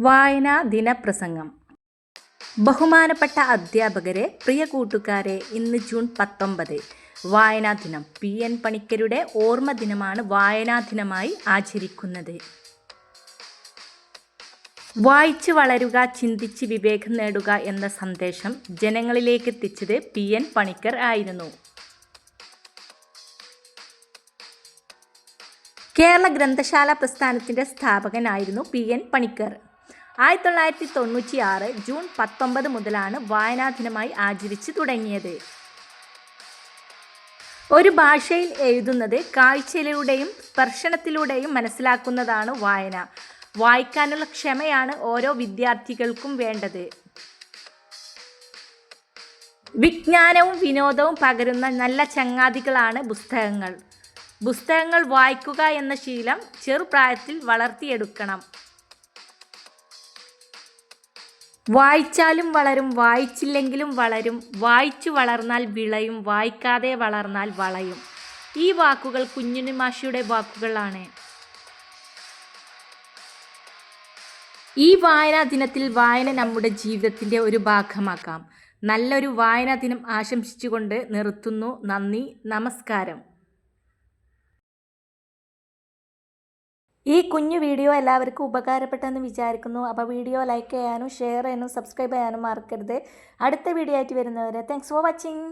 വായനാ ദിനപ്രസംഗം. ബഹുമാനപ്പെട്ട അധ്യാപകരെ പ്രിയ കൂട്ടുകാരെ ഇന്ന് ജൂൺ പത്തൊമ്പത്. വായനാ ദിനം. പി. എൻ. പണിക്കരുടെ ഓർമ്മ ദിനമാണ് വായനാ ദിനമായി ആചരിക്കുന്നത്. വായിച്ച് വളരുക ചിന്തിച്ച് വിവേകം നേടുക എന്ന സന്ദേശം ജനങ്ങളിലേക്ക് എത്തിച്ചത് പി. എൻ. പണിക്കർ ആയിരുന്നു. കേരള ഗ്രന്ഥശാല പ്രസ്ഥാനത്തിന്റെ സ്ഥാപകനായിരുന്നു പി. എൻ. പണിക്കർ. ആയിരത്തി തൊള്ളായിരത്തി തൊണ്ണൂറ്റി ആറ് ജൂൺ പത്തൊമ്പത് മുതലാണ് വായനാ ദിനമായി ആചരിച്ചു തുടങ്ങിയത്. ഒരു ഭാഷയിൽ എഴുതുന്നത് കാഴ്ചയിലൂടെയും സ്പർശനത്തിലൂടെയും മനസ്സിലാക്കുന്നതാണ് വായന. വായിക്കാനുള്ള ക്ഷമയാണ് ഓരോ വിദ്യാർത്ഥികൾക്കും വേണ്ടത്. വിജ്ഞാനവും വിനോദവും പകരുന്ന നല്ല ചങ്ങാതികളാണ് പുസ്തകങ്ങൾ. പുസ്തകങ്ങൾ വായിക്കുക എന്ന ശീലം ചെറുപ്രായത്തിൽ വളർത്തിയെടുക്കണം. വായിച്ചാലും വളരും വായിച്ചില്ലെങ്കിലും വളരും. വായിച്ചു വളർന്നാൽ വിളയും വായിക്കാതെ വളർന്നാൽ വളയും. ഈ വാക്കുകൾ കുഞ്ഞുണ്ണി മാഷിയുടെ വാക്കുകളാണ്. ഈ വായനാ ദിനത്തിൽ വായന നമ്മുടെ ജീവിതത്തിന്റെ ഒരു ഭാഗമാക്കാം. നല്ലൊരു വായനാ ദിനം ആശംസിച്ചുകൊണ്ട് നിർത്തുന്നു. നന്ദി. നമസ്കാരം. ഈ കുഞ്ഞു വീഡിയോ എല്ലാവർക്കും ഉപകാരപ്പെട്ടെന്ന് വിചാരിക്കുന്നു. അപ്പോൾ വീഡിയോ ലൈക്ക് ചെയ്യാനും ഷെയർ ചെയ്യാനും സബ്സ്ക്രൈബ് ചെയ്യാനും മറക്കരുത്. അടുത്ത വീഡിയോ ആയിട്ട് വരുന്നവരെ താങ്ക്സ് ഫോർ വാച്ചിങ്